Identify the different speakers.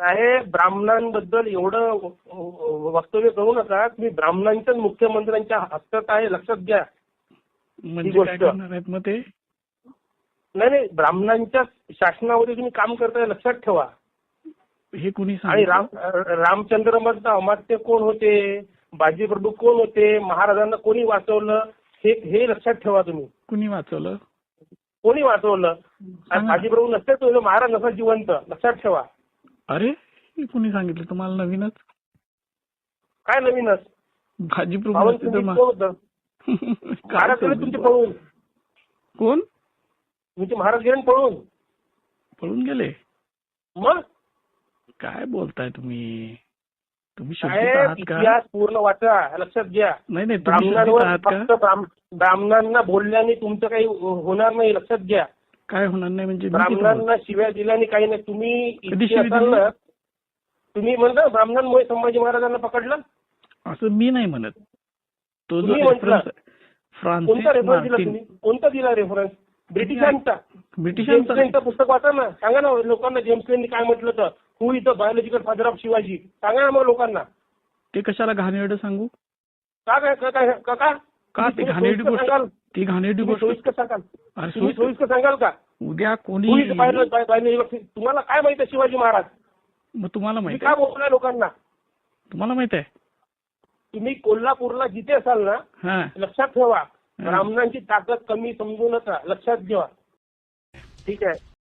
Speaker 1: साहेब ब्राह्मणांबद्दल एवढं वक्तव्य करू नका. तुम्ही ब्राह्मणांच्याच मुख्यमंत्र्यांच्या हक्कात आहे लक्षात घ्या.
Speaker 2: म्हणजे
Speaker 1: गोष्ट.
Speaker 2: मग ते?
Speaker 1: नाही नाही ब्राह्मणांच्या शासनामध्ये तुम्ही काम करताय लक्षात ठेवा.
Speaker 2: हे कुणी
Speaker 1: आणि राम रामचंद्र मधलं अमात्य कोण होते? बाजीप्रभू कोण होते? महाराजांना कोणी वाचवलं? हे हे लक्षात ठेवा तुम्ही.
Speaker 2: कुणी वाचवलं?
Speaker 1: कोणी वाचवलं. बाजीप्रभू नसते तो महाराज नसा जिवंत. लक्षात ठेवा.
Speaker 2: अरे हे कुणी सांगितलं? तुम्हाला नवीनच?
Speaker 1: काय नवीनच?
Speaker 2: भाजी
Speaker 1: तुमचे? पळून.
Speaker 2: कोण?
Speaker 1: तुमचे महाराज गेले पळून.
Speaker 2: पळून गेले?
Speaker 1: मग?
Speaker 2: काय बोलताय तुम्ही? तुम्ही
Speaker 1: इतिहास पूर्ण वाचा लक्षात घ्या.
Speaker 2: नाही नाही
Speaker 1: ब्राह्मणांवर फक्त ब्राह्म- ब्राह्मणांना बोलल्याने तुमचं काही होणार नाही लक्षात घ्या.
Speaker 2: काय होणार नाही म्हणजे?
Speaker 1: ब्राह्मणांना शिव्या दिल्याने काही नाही. तुम्ही
Speaker 2: कधी
Speaker 1: इतके असाल? ना तुम्ही म्हणता ब्राह्मणांमुळे संभाजी महाराजांना पकडलं?
Speaker 2: असं मी नाही म्हणत. तो जो. रेफरन्स
Speaker 1: कोणता रेफरन्स दिला तुम्ही? कोणता दिला रेफरन्स ब्रिटिशांचा.
Speaker 2: ब्रिटिशांचा.
Speaker 1: पुस्तक वाचा ना. सांगा ना लोकांना जेम्स लेननी काय म्हटलं तर हु इथं बायोलॉजिकल फादर ऑफ शिवाजी? सांगा ना मग लोकांना.
Speaker 2: ते कशाला घाणेरडं सांगू?
Speaker 1: का काय का? का
Speaker 2: ते घाणेरडी? गोष्ट ती घाणेरडी गोष्ट
Speaker 1: सोयीस्कर सांगाल. तुम्ही
Speaker 2: सोयीस्कर-
Speaker 1: सांगाल का?
Speaker 2: उद्या कोणी
Speaker 1: तुम्हाला काय माहिती आहे शिवाजी महाराज?
Speaker 2: मग तुम्हाला
Speaker 1: तुम्ही
Speaker 2: माहीत
Speaker 1: काय
Speaker 2: आहे?
Speaker 1: बोलताय लोकांना?
Speaker 2: तुम्हाला माहीत आहे?
Speaker 1: तुम्ही कोल्हापूरला जिथे असाल ना लक्षात ठेवा. ब्राह्मणांची ताकद कमी समजू नका. लक्षात ठेवा ठीक आहे?